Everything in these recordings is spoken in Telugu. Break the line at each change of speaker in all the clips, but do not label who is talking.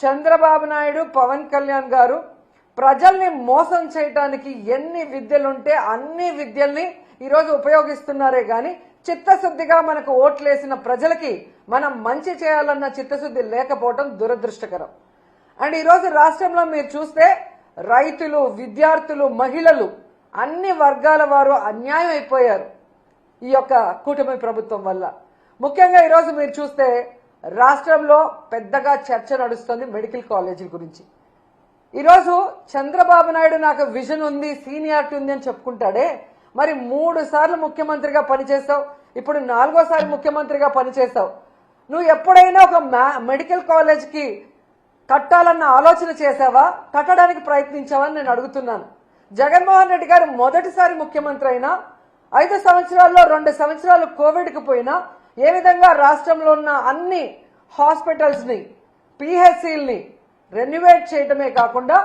చంద్రబాబు నాయుడు పవన్ కళ్యాణ్ గారు ప్రజల్ని మోసం చేయడానికి ఎన్ని విద్యలుంటే అన్ని విద్యల్ని ఈరోజు ఉపయోగిస్తున్నారే కానీ చిత్తశుద్ధిగా మనకు ఓట్లేసిన ప్రజలకి మనం మంచి చేయాలన్న చిత్తశుద్ధి లేకపోవడం దురదృష్టకరం. అండ్ ఈరోజు రాష్ట్రంలో మీరు చూస్తే రైతులు విద్యార్థులు మహిళలు అన్ని వర్గాల వారు అన్యాయం అయిపోయారు ఈ యొక్క కూటమి ప్రభుత్వం వల్ల. ముఖ్యంగా ఈరోజు మీరు చూస్తే రాష్ట్రంలో పెద్దగా చర్చ నడుస్తుంది మెడికల్ కాలేజీల గురించి. ఈరోజు చంద్రబాబు నాయుడు నాకు విజన్ ఉంది సీనియారిటీ ఉంది అని చెప్పుకుంటాడే. మరి మూడు సార్లు ముఖ్యమంత్రిగా పనిచేస్తావు ఇప్పుడు నాలుగోసారి ముఖ్యమంత్రిగా పనిచేస్తావు. నువ్వు ఎప్పుడైనా ఒక మ్యా- మెడికల్ కాలేజ్కి కట్టాలన్న ఆలోచన చేసావా కట్టడానికి ప్రయత్నించావని నేను అడుగుతున్నాను. జగన్మోహన్ రెడ్డి గారు మొదటిసారి ముఖ్యమంత్రి అయినా ఐదు సంవత్సరాల్లో రెండు సంవత్సరాలు కోవిడ్కి పోయినా ఏ విధంగా రాష్ట్రంలో ఉన్న అన్ని హాస్పిటల్స్ని పిహెచ్సిల్ని రెన్యువేట్ చేయడమే కాకుండా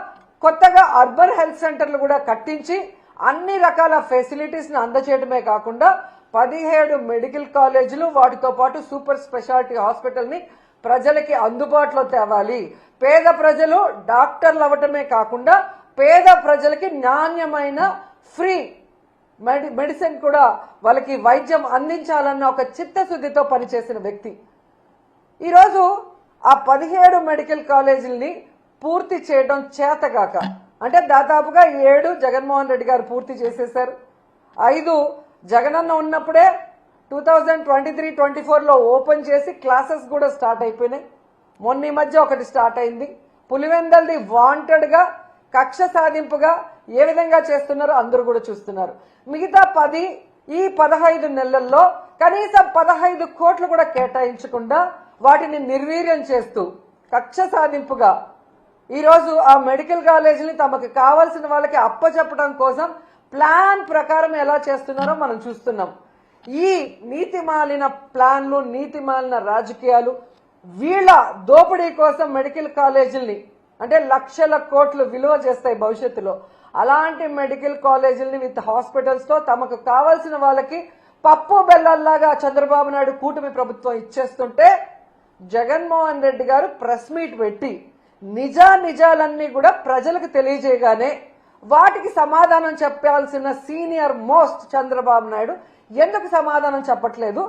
కొత్తగా అర్బన్ హెల్త్ సెంటర్లు కూడా కట్టించి అన్ని రకాల ఫెసిలిటీస్ని అందచేయడమే కాకుండా పదిహేడు మెడికల్ కాలేజీలు వాటితో పాటు సూపర్ స్పెషాలిటీ హాస్పిటల్ని ప్రజలకి అందుబాటులో తేవాలి. పేద ప్రజలు డాక్టర్లు అవ్వటమే కాకుండా పేద ప్రజలకి నాణ్యమైన ఫ్రీ మెడి మెడిసిన్ కూడా వాళ్ళకి వైద్యం అందించాలన్న ఒక చిత్తశుద్ధితో పనిచేసిన వ్యక్తి. ఈరోజు ఆ పదిహేడు మెడికల్ కాలేజీలని పూర్తి చేయడం చేతగాక అంటే దాదాపుగా ఏడు జగన్మోహన్ రెడ్డి గారు పూర్తి చేసేశారు. ఐదు జగనన్న ఉన్నప్పుడే two thousand twenty three twenty ఫోర్లో ఓపెన్ చేసి క్లాసెస్ కూడా స్టార్ట్ అయిపోయినాయి. మొన్న ఈ మధ్య ఒకటి స్టార్ట్ అయింది. పులివెందల్ది వాంటెడ్గా కక్ష సాధింపుగా ఏ విధంగా చేస్తున్నారో అందరూ కూడా చూస్తున్నారు. మిగతా పది ఈ పదహైదు నెలల్లో కనీసం పదహైదు కోట్లు కూడా కేటాయించకుండా వాటిని నిర్వీర్యం చేస్తూ కక్ష సాధింపుగా ఈరోజు ఆ మెడికల్ కాలేజీని తమకు కావాల్సిన వాళ్ళకి అప్పచెప్పడం కోసం ప్లాన్ ప్రకారం ఎలా చేస్తున్నారో మనం చూస్తున్నాం. ఈ నీతి మాలిన ప్లాన్లు నీతి మాలిన రాజకీయాలు వీళ్ళ దోపిడీ కోసం మెడికల్ కాలేజీల్ని అంటే లక్షల కోట్లు విలువ చేస్తాయి భవిష్యత్తులో. అలాంటి మెడికల్ కాలేజీల్ని విత్ హాస్పిటల్స్తో తమకు కావాల్సిన వాళ్ళకి పప్పు బెల్లల్లాగా చంద్రబాబు నాయుడు కూటమి ప్రభుత్వం ఇచ్చేస్తుంటే జగన్మోహన్ రెడ్డి గారు ప్రెస్ మీట్ పెట్టి నిజా నిజాలన్నీ కూడా ప్రజలకు తెలియజేయగానే వాటికి సమాధానం చెప్పాల్సిన సీనియర్ మోస్ట్ చంద్రబాబు నాయుడు ఎందుకు సమాధానం చెప్పట్లేదు?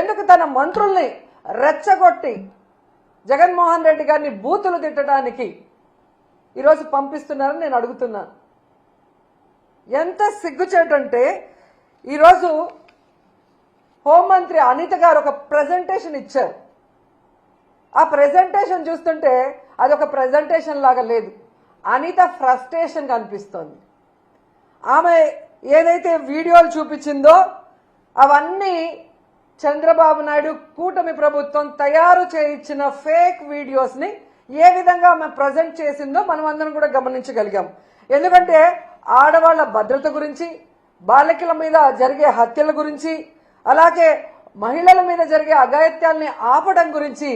ఎందుకు తన మంత్రుల్ని రెచ్చగొట్టి జగన్మోహన్ రెడ్డి గారిని బూతులు తిట్టడానికి ఈరోజు పంపిస్తున్నారని నేను అడుగుతున్నాను. ఎంత సిగ్గుచేటంటే ఈరోజు హోంమంత్రి అనిత గారు ఒక ప్రజెంటేషన్ ఇచ్చారు. ఆ ప్రెజెంటేషన్ చూస్తుంటే అది ఒక ప్రెజెంటేషన్ లాగా లేదు. అనిత ఫ్రస్ట్రేషన్ కనిపిస్తోంది ఆమె ఏదైతే వీడియోలు చూపించిందో అవన్నీ చంద్రబాబు నాయుడు కూటమి ప్రభుత్వం తయారు చేయించిన ఫేక్ వీడియోస్ని ఏ విధంగా ఆమె ప్రజెంట్ చేసిందో మనం అందరం కూడా గమనించగలిగాం. ఎందుకంటే ఆడవాళ్ళ భద్రత గురించి బాలికల మీద జరిగే హత్యల గురించి అలాగే మహిళల మీద జరిగే అఘాయిత్యాల్ని ఆపడం గురించి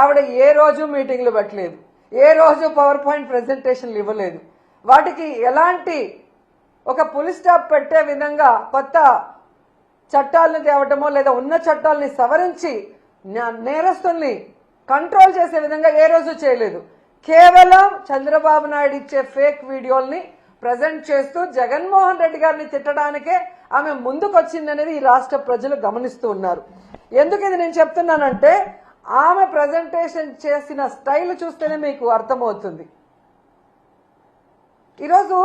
ఆవిడ ఏ రోజు మీటింగ్లు పెట్టలేదు. ఏ రోజు పవర్ పాయింట్ ప్రజెంటేషన్లు ఇవ్వలేదు. వాటికి ఎలాంటి ఒక పులి స్టాప్ పెట్టే విధంగా కొత్త చట్టాలను తేవటమో లేదా ఉన్న చట్టాలని సవరించి నేరస్తుల్ని కంట్రోల్ చేసే విధంగా ఏ రోజు చేయలేదు. కేవలం చంద్రబాబు నాయుడు ఇచ్చే ఫేక్ వీడియోల్ని ప్రజెంట్ చేస్తూ జగన్మోహన్ రెడ్డి గారిని తిట్టడానికే ఆమె ముందుకొచ్చింది అనేది ఈ రాష్ట్ర ప్రజలు గమనిస్తూ ఉన్నారు. ఎందుకు ఇది నేను చెప్తున్నానంటే ఆమె ప్రజెంటేషన్ చేసిన స్టైల్ చూస్తేనే మీకు అర్థమవుతుంది. ఈరోజు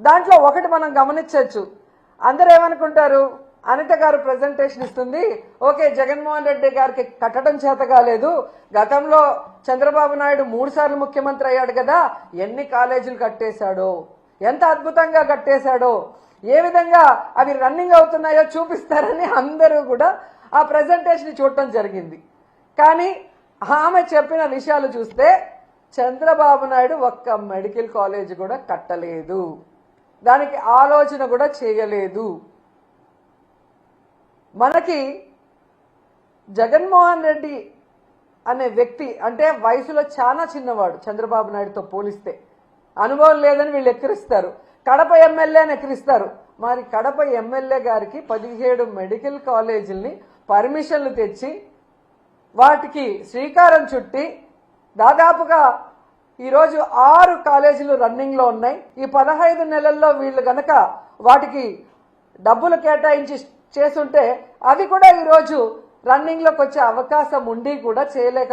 దాంట్లో ఒకటి మనం గమనించవచ్చు. అందరు ఏమనుకుంటారు? అనిత గారు ప్రజెంటేషన్ ఇస్తుంది. ఓకే జగన్మోహన్ రెడ్డి గారికి కట్టడం చేత కాలేదు. గతంలో చంద్రబాబు నాయుడు మూడు సార్లు ముఖ్యమంత్రి అయ్యాడు కదా ఎన్ని కాలేజీలు కట్టేశాడో. ఎంత అద్భుతంగా కట్టేశాడో ఏ విధంగా అవి రన్నింగ్ అవుతున్నాయో చూపిస్తారని అందరూ కూడా ఆ ప్రజెంటేషన్ చూడటం జరిగింది. కానీ ఆమె చెప్పిన విషయాలు చూస్తే చంద్రబాబు నాయుడు ఒక్క మెడికల్ కాలేజ్ కూడా కట్టలేదు. దానికి ఆలోచన కూడా చేయలేదు. మనకి జగన్మోహన్ రెడ్డి అనే వ్యక్తి అంటే వయసులో చాలా చిన్నవాడు చంద్రబాబు నాయుడుతో పోలిస్తే. అనుభవం లేదని వీళ్ళు ఎక్కిరిస్తారు. కడప ఎమ్మెల్యేని ఎక్కిరిస్తారు. మరి కడప ఎమ్మెల్యే గారికి పదిహేడు మెడికల్ కాలేజీల్ని పర్మిషన్లు తెచ్చి వాటికి శ్రీకారం చుట్టి దాదాపుగా ఈరోజు ఆరు కాలేజీలు రన్నింగ్లో ఉన్నాయి. ఈ పదహైదు నెలల్లో వీళ్ళు గనక వాటికి డబ్బులు కేటాయించి చేస్తుంటే అవి కూడా ఈరోజు రన్నింగ్లోకి వచ్చే అవకాశం ఉండి కూడా చేయలేక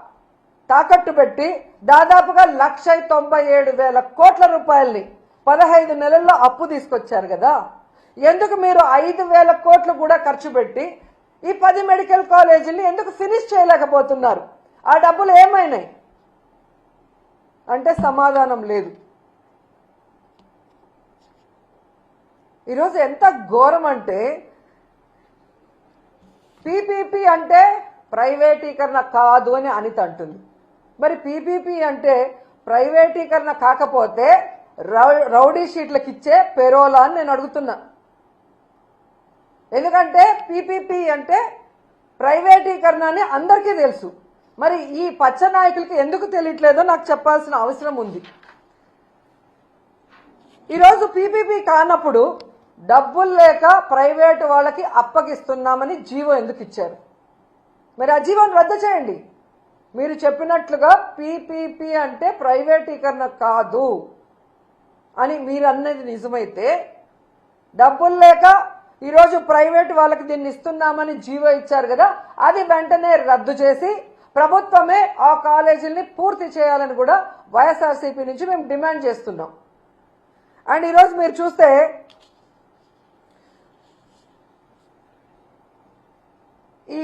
తాకట్టు పెట్టి దాదాపుగా లక్ష తొంభై ఏడు వేల కోట్ల రూపాయల్ని పదహైదు నెలల్లో అప్పు తీసుకొచ్చారు కదా. ఎందుకు మీరు ఐదు వేల కోట్లు కూడా ఖర్చు పెట్టి ఈ పది మెడికల్ కాలేజీని ఎందుకు ఫినిష్ చేయలేకపోతున్నారు? ఆ డబ్బులు ఏమైనాయి? అంటే సమాధానం లేదు. ఈరోజు ఎంత ఘోరం అంటే పీపీపీ అంటే ప్రైవేటీకరణ కాదు అని అనిత అంటుంది. మరి పీపీపీ అంటే ప్రైవేటీకరణ కాకపోతే రౌ- రౌడీ షీట్లకు ఇచ్చే పెరోలా అని నేను అడుగుతున్నా. ఎందుకంటే పీపీపీ అంటే ప్రైవేటీకరణ అని అందరికీ తెలుసు. మరి ఈ పచ్చ నాయకులకి ఎందుకు తెలియట్లేదో నాకు చెప్పాల్సిన అవసరం ఉంది. ఈరోజు పీపీపీ కానప్పుడు డబ్బులు లేక ప్రైవేటు వాళ్ళకి అప్పగిస్తున్నామని జీవో ఎందుకు ఇచ్చారు? మరి ఆ జీవోని రద్దు చేయండి. మీరు చెప్పినట్లుగా పీపీపీ అంటే ప్రైవేటీకరణ కాదు అని మీరు అన్నది నిజమైతే డబ్బులు లేక ఈరోజు ప్రైవేట్ వాళ్ళకి దీన్ని ఇస్తున్నామని జీవో ఇచ్చారు కదా అది వెంటనే రద్దు చేసి ప్రభుత్వమే ఆ కాలేజీల్ని పూర్తి చేయాలని కూడా వైఎస్ఆర్సీపీ నుంచి మేము డిమాండ్ చేస్తున్నాం. అండ్ ఈరోజు మీరు చూస్తే ఈ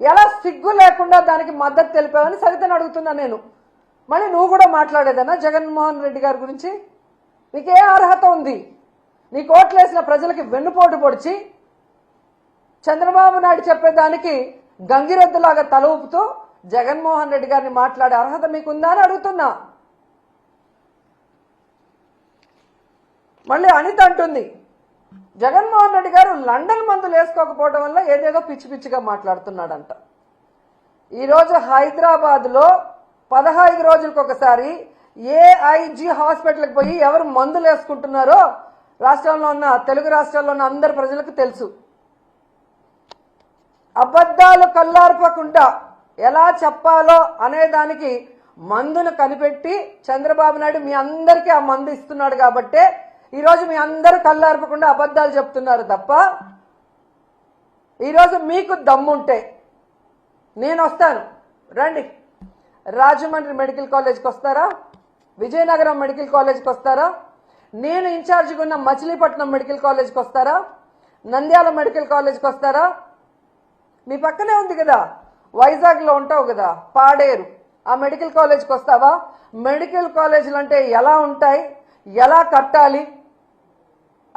ఎలా సిగ్గు లేకుండా దానికి మద్దతు తెలిపావని సరితను అడుగుతున్నా నేను. మళ్ళీ నువ్వు కూడా మాట్లాడేదన్నా జగన్మోహన్ రెడ్డి గారి గురించి? నీకే అర్హత ఉంది. నీ కోట్లేసిన ప్రజలకి వెన్నుపోటు పొడిచి చంద్రబాబు నాయుడు చెప్పేదానికి గంగిరెద్దులాగా తల ఊపుతూ జగన్మోహన్ రెడ్డి గారిని మాట్లాడే అర్హత మీకుందా అని అడుగుతున్నా. మళ్ళీ అనిత అంటుంది జగన్మోహన్ రెడ్డి గారు లండన్ మందులు వేసుకోకపోవడం వల్ల ఏదేదో పిచ్చి పిచ్చిగా మాట్లాడుతున్నాడంట. ఈరోజు హైదరాబాద్లో పదహైదు రోజులకు ఒకసారి ఏఐజీ హాస్పిటల్కి పోయి ఎవరు మందులు వేసుకుంటున్నారో రాష్ట్రంలో ఉన్న తెలుగు రాష్ట్రాల్లో ఉన్న అందరి ప్రజలకు తెలుసు. అబద్ధాలు కల్లార్పకుండా ఎలా చెప్పాలో అనే దానికి మందును కనిపెట్టి చంద్రబాబు నాయుడు మీ అందరికీ ఆ మందు ఇస్తున్నాడు కాబట్టే ఈరోజు మీ అందరూ కళ్ళార్పకుండా అబద్ధాలు చెప్తున్నారు తప్ప ఈరోజు మీకు దమ్ముంటే నేను వస్తాను. రండి. రాజమండ్రి మెడికల్ కాలేజ్కి వస్తారా? విజయనగరం మెడికల్ కాలేజ్కి వస్తారా? నేను ఇన్ఛార్జిగా ఉన్న మచిలీపట్నం మెడికల్ కాలేజ్కి వస్తారా? నంద్యాల మెడికల్ కాలేజ్కి వస్తారా? మీ పక్కనే ఉంది కదా. వైజాగ్లో ఉంటావు కదా. పాడేరు. ఆ మెడికల్ కాలేజ్కి వస్తావా? మెడికల్ కాలేజీలు అంటే ఎలా ఉంటాయి? ఎలా కట్టాలి?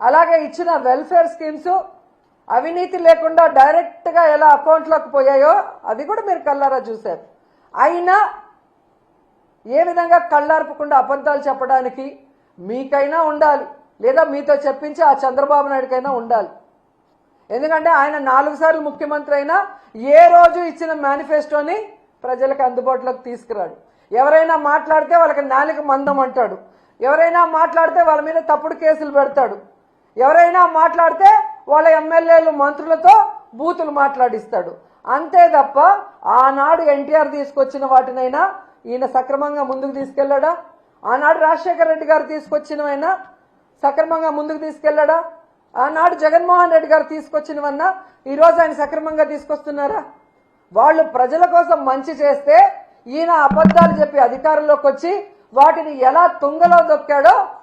అలాగే ఇచ్చిన వెల్ఫేర్ స్కీమ్స్ అవినీతి లేకుండా డైరెక్ట్గా ఎలా అకౌంట్లోకి పోయాయో అది కూడా మీరు కళ్ళారా చూశారు. అయినా ఏ విధంగా కళ్ళార్పకుండా అబద్ధాలు చెప్పడానికి మీకైనా ఉండాలి. లేదా మీతో చెప్పించి ఆ చంద్రబాబు నాయుడికైనా ఉండాలి. ఎందుకంటే ఆయన నాలుగు సార్లు ముఖ్యమంత్రి అయినా ఏ రోజు ఇచ్చిన మేనిఫెస్టోని ప్రజలకు అందుబాటులోకి తీసుకురాడు. ఎవరైనా మాట్లాడితే వాళ్ళకి నాలుగు మందం అంటాడు. ఎవరైనా మాట్లాడితే వాళ్ళ మీద తప్పుడు కేసులు పెడతాడు. ఎవరైనా మాట్లాడితే వాళ్ళ ఎమ్మెల్యేలు మంత్రులతో బూతులు మాట్లాడిస్తాడు. అంతే తప్ప ఆనాడు ఎన్టీఆర్ తీసుకొచ్చిన వాటినైనా ఈయన సక్రమంగా ముందుకు తీసుకెళ్ళాడా ఆనాడు రాజశేఖర రెడ్డి గారు తీసుకొచ్చినవైనా సక్రమంగా ముందుకు తీసుకెళ్ళాడా ఆనాడు జగన్మోహన్ రెడ్డి గారు తీసుకొచ్చినవన్నా ఈరోజు ఆయన సక్రమంగా తీసుకొస్తున్నారా? వాళ్ళు ప్రజల కోసం మంచి చేస్తే ఈయన అబద్ధాలు చెప్పి అధికారంలోకి వచ్చి వాటిని ఎలా తుంగలో దొక్కాడో